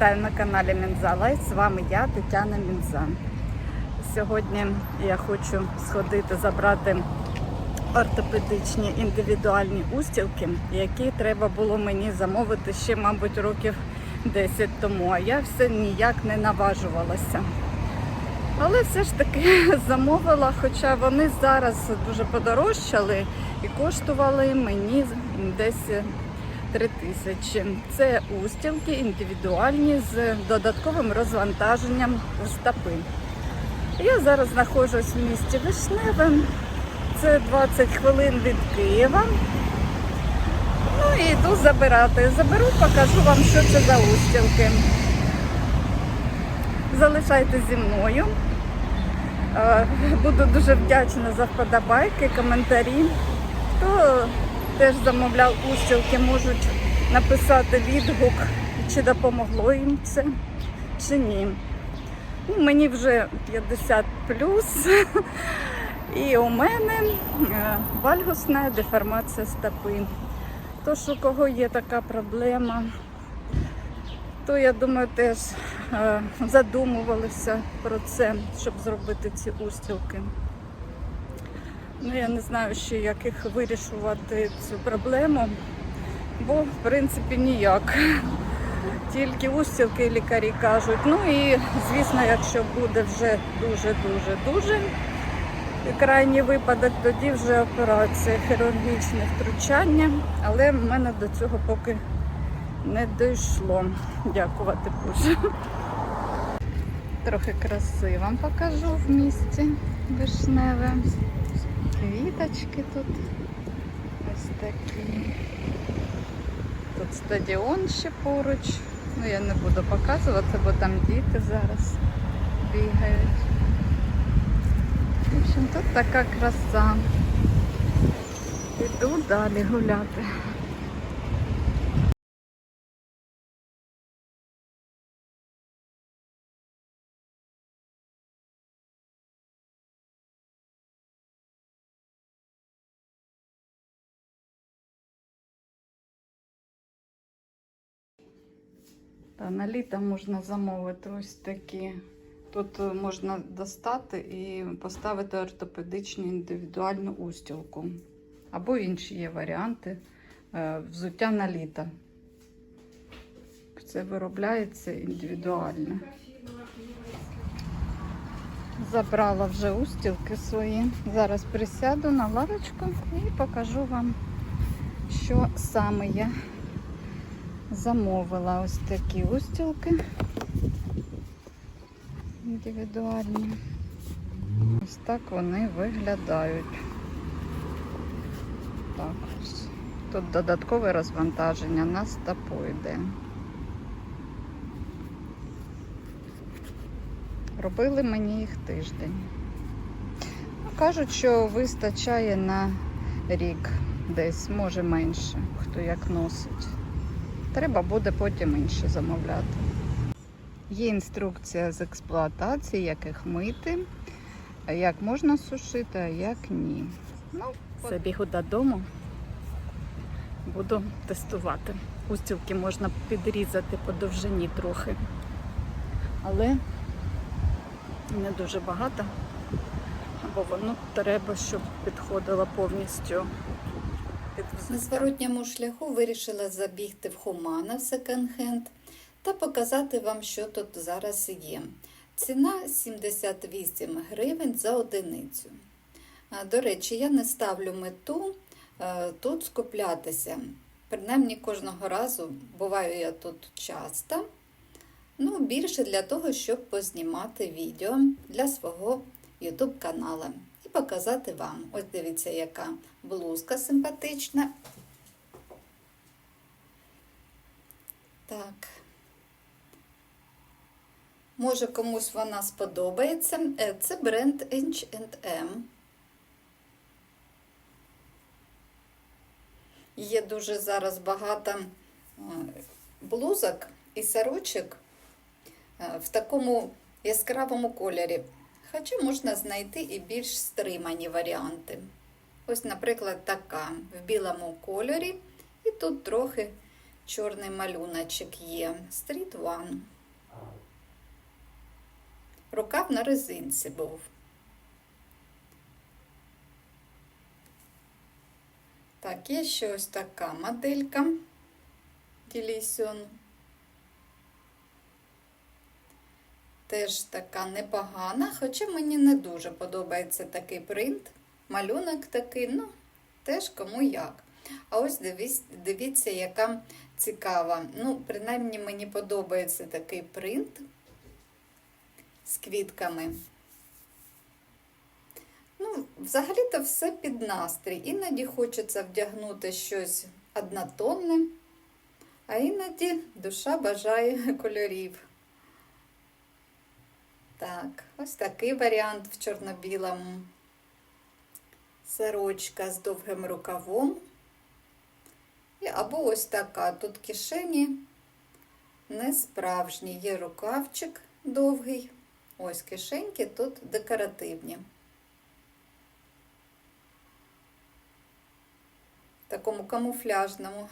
Вітаю на каналі Мінза З вами я, Тетяна Мінза. Сьогодні я хочу сходити забрати ортопедичні індивідуальні устілки, які треба було мені замовити ще, мабуть, років 10 тому. А я все ніяк не наважувалася. Але все ж таки замовила, хоча вони зараз дуже подорожчали і коштували мені десь 3 тисячі. Це устілки індивідуальні з додатковим розвантаженням у стопи. Я зараз знаходжусь в місті Вишневе. Це 20 хвилин від Києва. Ну і йду забирати. Заберу, покажу вам, що це за устілки. Залишайтесь зі мною. Е, Буду дуже вдячна за вподобайки, коментарі. Хто теж замовляв устілки, можуть написати відгук, чи допомогло їм це, чи ні. Ну, мені вже 50 плюс, і у мене е, вальгусна деформація стопи. Тож, у кого є така проблема, то я думаю, теж е, задумувалися про це, щоб зробити ці устілки. Ну, я не знаю ще, як їх вирішувати цю проблему, бо в принципі ніяк. Тільки устілки лікарі кажуть. Ну і звісно, якщо буде вже дуже-дуже-дуже крайній випадок, тоді вже операція, хірургічне втручання. Але в мене до цього поки не дійшло. Дякувати Боже. Трохи краси вам покажу в місті Вишневе. Квіточки тут ось такі. Тут стадіон ще поруч. Ну я не буду показувати, бо там діти зараз бігають. В общем, тут така краса. Іду далі гуляти. Та на літо можна замовити ось такі. Тут е, можна достати і поставити ортопедичну індивідуальну устілку. Або інші є варіанти е, взуття на літо. Це виробляється індивідуально. Забрала вже устілки свої. Зараз присяду на лавочку і покажу вам, що саме я замовила ось такі устілки індивідуальні. Ось так вони виглядають. Так ось. Тут додаткове розвантаження на стопу йде. Робили мені їх тиждень. Ну, Кажуть, що вистачає на рік десь, може менше, хто як носить. Треба буде потім інше замовляти. Є інструкція з експлуатації, як їх мити, як можна сушити, а як ні. Ну, Забігу додому, буду тестувати. Устілки можна підрізати по довжині трохи, але не дуже багато, бо воно треба, щоб підходило повністю На зворотньому шляху вирішила забігти в Хумана в секонд-хенд та показати вам, що тут зараз є. Ціна 78 гривень за одиницю. До речі, я не ставлю мету е, тут скуплятися. Принаймні кожного разу буваю я тут часто. Ну, більше для того, щоб познімати відео для свого YouTube каналу показати вам. Ось дивіться, яка блузка симпатична. Так. Може, комусь вона сподобається. Е, Це бренд H&M. Є дуже зараз багато е, блузок і сорочок е, в такому яскравому кольорі. Хоча можна знайти і більш стримані варіанти. Ось, наприклад, така в білому кольорі, і тут трохи чорний малюночок є. Street One. Рукав на резинці був. Так, є ще ось така моделька Ділісіон. Теж така непогана, хоча мені не дуже подобається такий принт. Малюнок такий, ну, теж кому як. А ось дивіться, дивіться, яка цікава. Ну, принаймні мені подобається такий принт з квітками. Ну, взагалі-то все під настрій. Іноді хочеться вдягнути щось однотонне, а іноді душа бажає кольорів. Так, ось такий варіант в чорно-білому. Сорочка з довгим рукавом. І Або ось така. Тут кишені не справжні. Є рукавчик довгий. Ось кишеньки тут декоративні. В такому камуфляжному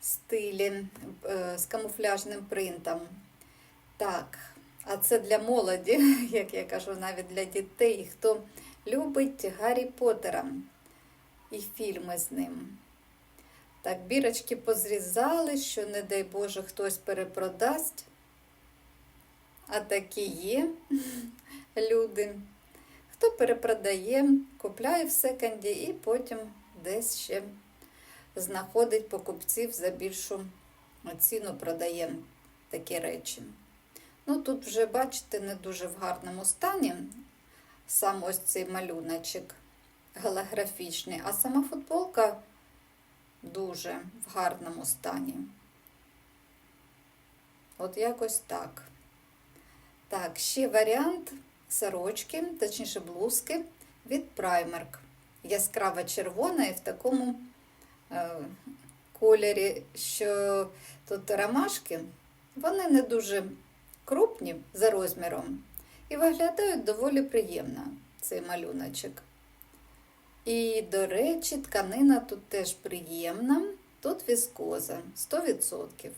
стилі, е, з камуфляжним принтом. Так, а це для молоді, як я кажу, навіть для дітей, хто любить Гаррі Поттера і фільми з ним. Так, бірочки позрізали, що, не дай Боже, хтось перепродасть. А такі є люди. Хто перепродає, купляє в секонді і потім десь ще знаходить покупців за більшу ціну, продає такі речі. Ну, тут вже, бачите, не дуже в гарному стані сам ось цей малюночок голографічний, а сама футболка дуже в гарному стані. От якось так. Так, ще варіант сорочки, точніше блузки від Primark. Яскрава червона і в такому е, кольорі, що тут ромашки, вони не дуже крупні за розміром і виглядають доволі приємно цей малюночок. І, до речі, тканина тут теж приємна, тут віскоза 100%.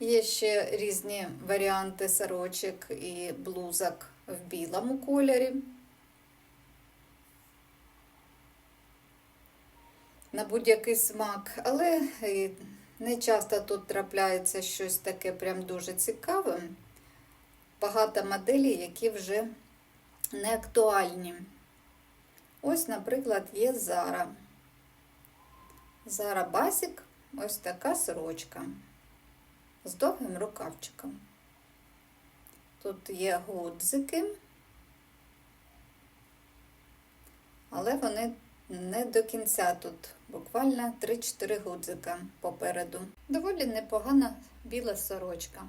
Є ще різні варіанти сорочок і блузок в білому кольорі. На будь-який смак, але не часто тут трапляється щось таке прям дуже цікаве. Багато моделей, які вже не актуальні. Ось, наприклад, є Зара. Зара Basic, ось така сорочка з довгим рукавчиком. Тут є гудзики, але вони не до кінця тут, буквально 3-4 гудзика попереду. Доволі непогана біла сорочка.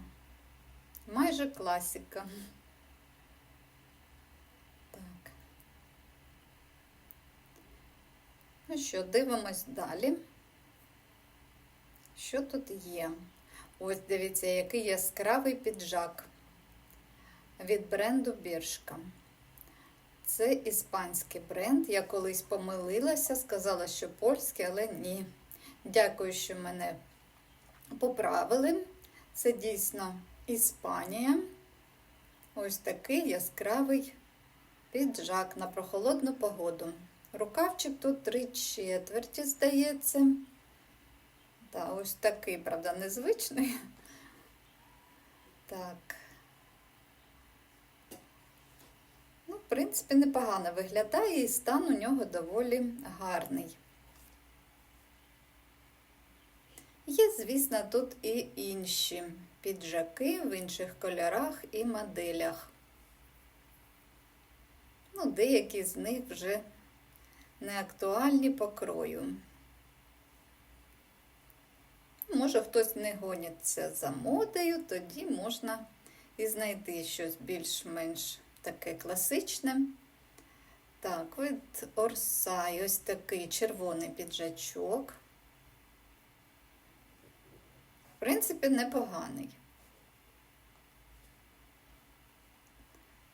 Майже класика. Так. Ну що, дивимось далі. Що тут є? Ось дивіться, який яскравий піджак від бренду Біршка. Це іспанський бренд. Я колись помилилася, сказала, що польський, але ні. Дякую, що мене поправили. Це дійсно Іспанія. Ось такий яскравий піджак на прохолодну погоду. Рукавчик тут три четверті, здається. Та ось такий, правда, незвичний. Так. Ну, в принципі, непогано виглядає і стан у нього доволі гарний. Є, звісно, тут і інші піджаки в інших кольорах і моделях. Ну, деякі з них вже не актуальні по крою. Може, хтось не гоняться за модою, тоді можна і знайти щось більш-менш таке класичне. Так, від Орсай ось такий червоний піджачок. В принципі, непоганий.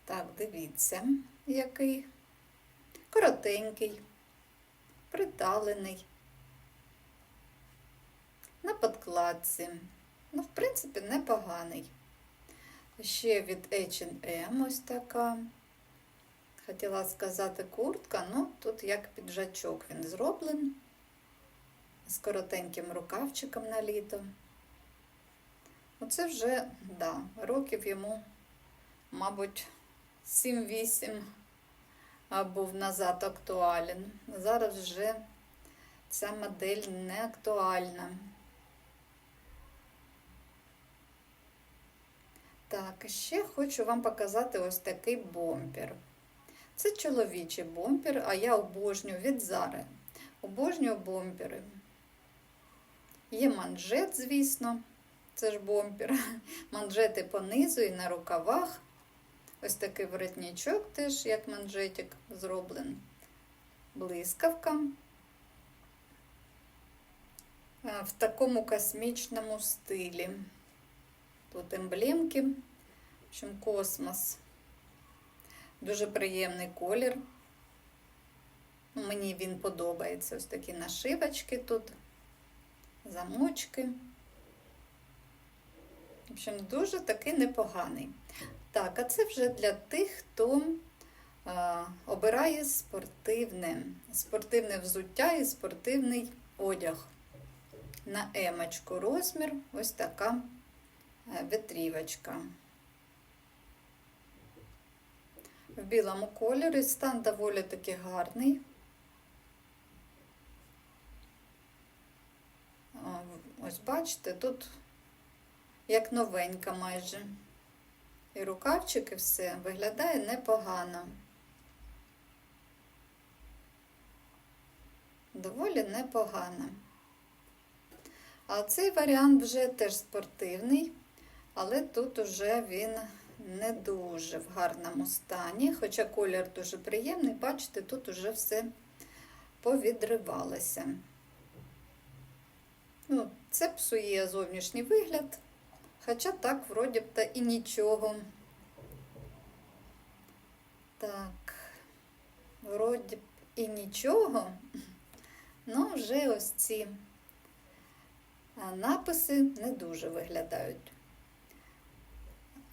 Так, дивіться, який коротенький. Приталений. На подкладці. Ну, в принципі, непоганий. Ще від H&M ось така. Хотіла сказати куртка, ну тут як піджачок він зроблений. З коротеньким рукавчиком на літо. Оце вже, да, років йому, мабуть, 7-8 а, був назад актуален. Зараз вже ця модель не актуальна. Так, ще хочу вам показати ось такий бомпер. Це чоловічий бомпер, а я обожнюю від Зари. Обожнюю бомпери. Є манжет, звісно, це ж бомпер. Манжети понизу і на рукавах. Ось такий воротничок теж, як манжетик, зроблений. Блискавка. В такому космічному стилі. Тут емблемки. В общем, космос. Дуже приємний колір. Ну, Мені він подобається. Ось такі нашивочки тут, замочки. В общем, дуже такий непоганий. Так, а це вже для тих, хто а, обирає спортивне, спортивне взуття і спортивний одяг. На емочку розмір ось така е, витрівочка. В білому кольорі стан доволі таки гарний. Ось бачите, тут як новенька майже. І рукавчики все виглядає непогано. Доволі непогано. А цей варіант вже теж спортивний, але тут уже він не дуже в гарному стані, хоча колір дуже приємний, бачите, тут уже все повідривалося. Ну, це псує зовнішній вигляд, хоча так, вроді б, та і нічого. Так, вроді б і нічого, ну вже ось ці написи не дуже виглядають.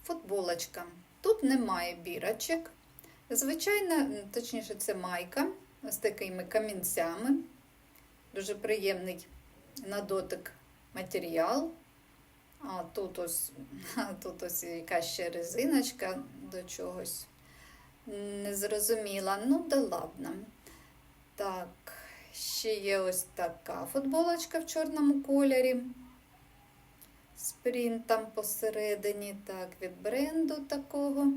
Футболочка. Тут немає бірочок. Звичайно, точніше, це майка з такими камінцями. Дуже приємний на дотик матеріал. А тут ось, тут ось якась ще резиночка до чогось. Не зрозуміла. Ну, да ладно. Так, ще є ось така футболочка в чорному кольорі з принтом посередині, так, від бренду такого.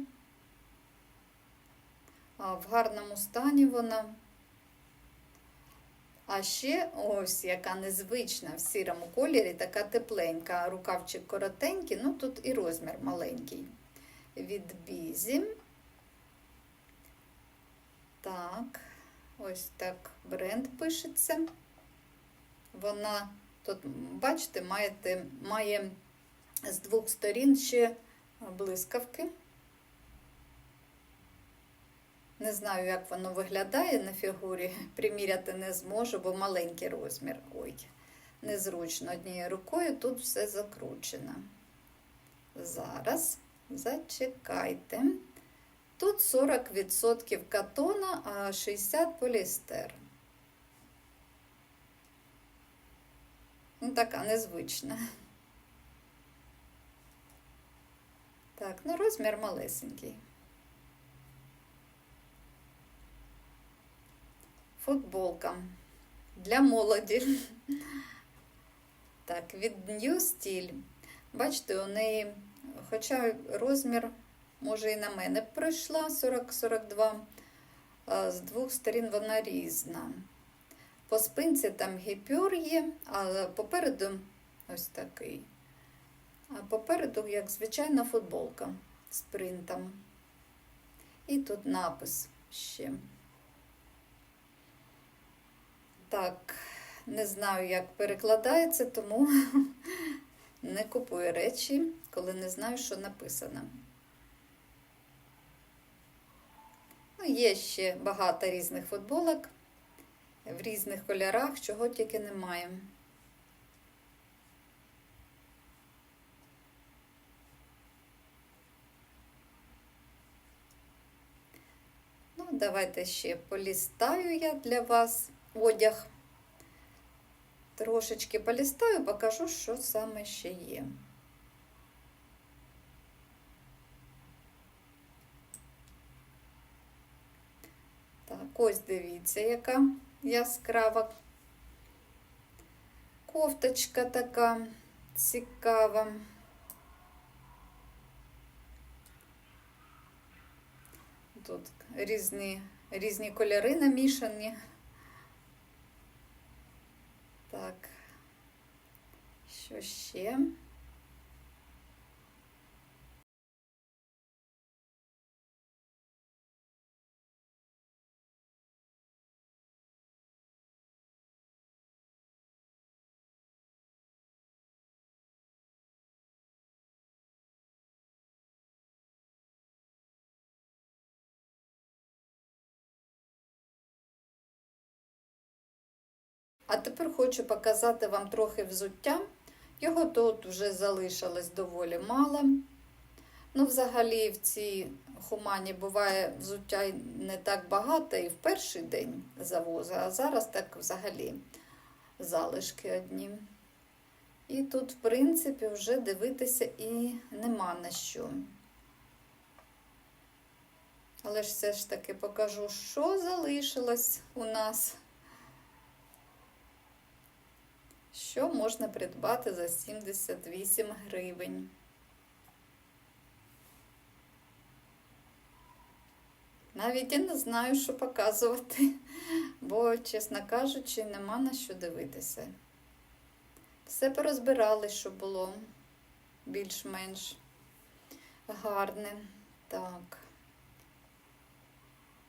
А в гарному стані вона. А ще ось яка незвична в сірому кольорі, така тепленька, рукавчик коротенький, ну тут і розмір маленький. Від бізі. Так, ось так бренд пишеться. Вона Тут, бачите, маєте, має з двох сторін ще блискавки. Не знаю, як воно виглядає на фігурі. Приміряти не зможу, бо маленький розмір. Ой, незручно однією рукою тут все закручено. Зараз зачекайте. Тут 40% катона, а 60% поліестер. Ну, така незвична. Так, ну розмір малесенький. Футболка для молоді. Так, від New Style. Бачите, у неї, хоча розмір, може, і на мене пройшла 40-42, з двох сторін вона різна. По спинці там гіпюр є, а попереду ось такий. А попереду, як звичайна футболка з принтом. І тут напис ще. Так, не знаю, як перекладається, тому не купую речі, коли не знаю, що написано. Ну, Є ще багато різних футболок в різних кольорах, чого тільки немає. Ну, давайте ще полістаю я для вас одяг. Трошечки полістаю, покажу, що саме ще є. Так, ось дивіться, яка яскрава кофточка така цікава. Тут різні, різні кольори намішані. Так, що ще? А тепер хочу показати вам трохи взуття. Його тут вже залишилось доволі мало. Ну, взагалі, в цій хумані буває взуття не так багато і в перший день завозу, а зараз так взагалі залишки одні. І тут, в принципі, вже дивитися і нема на що. Але ж все ж таки покажу, що залишилось у нас. Що можна придбати за 78 гривень. Навіть я не знаю, що показувати, бо, чесно кажучи, нема на що дивитися. Все порозбирали, що було більш-менш гарне. Так.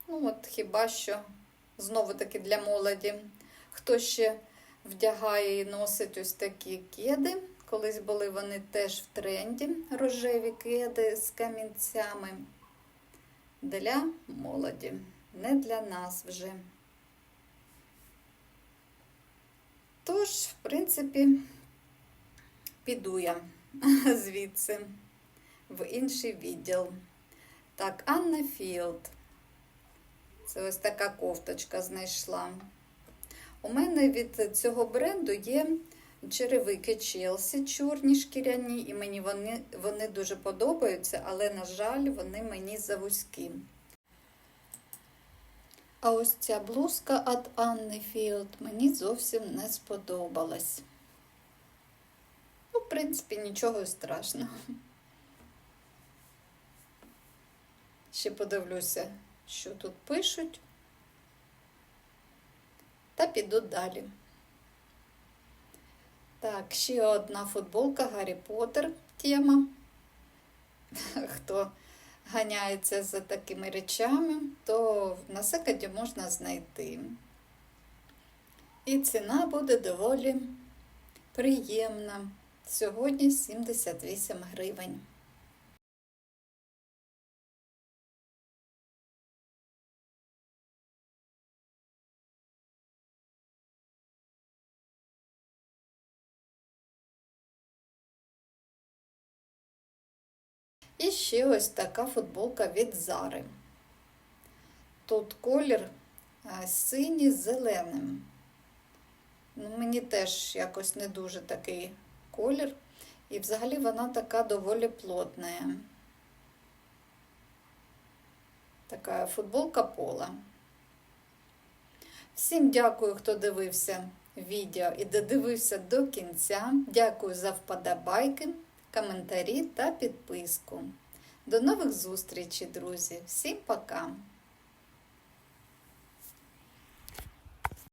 Ну, от хіба що знову таки для молоді. Хто ще вдягає і носить ось такі кеди. Колись були вони теж в тренді, рожеві кеди з камінцями. Для молоді, не для нас вже. Тож, в принципі, піду я звідси в інший відділ. Так, Анна Філд. Це ось така кофточка знайшла. У мене від цього бренду є черевики Челсі, чорні шкіряні, і мені вони, вони дуже подобаються, але, на жаль, вони мені завузькі. А ось ця блузка від Анни Філд мені зовсім не сподобалась. Ну, в принципі, нічого страшного. Ще подивлюся, що тут пишуть та піду далі. Так, ще одна футболка Гаррі Поттер тема. Хто ганяється за такими речами, то на секаді можна знайти. І ціна буде доволі приємна. Сьогодні 78 гривень. І ще ось така футболка від Зари. Тут колір синій з зеленим. Ну, Мені теж якось не дуже такий колір. І взагалі вона така доволі плотна. Така футболка пола. Всім дякую, хто дивився відео і додивився до кінця. Дякую за вподобайки коментарі та підписку. До нових зустрічей, друзі! Всім пока!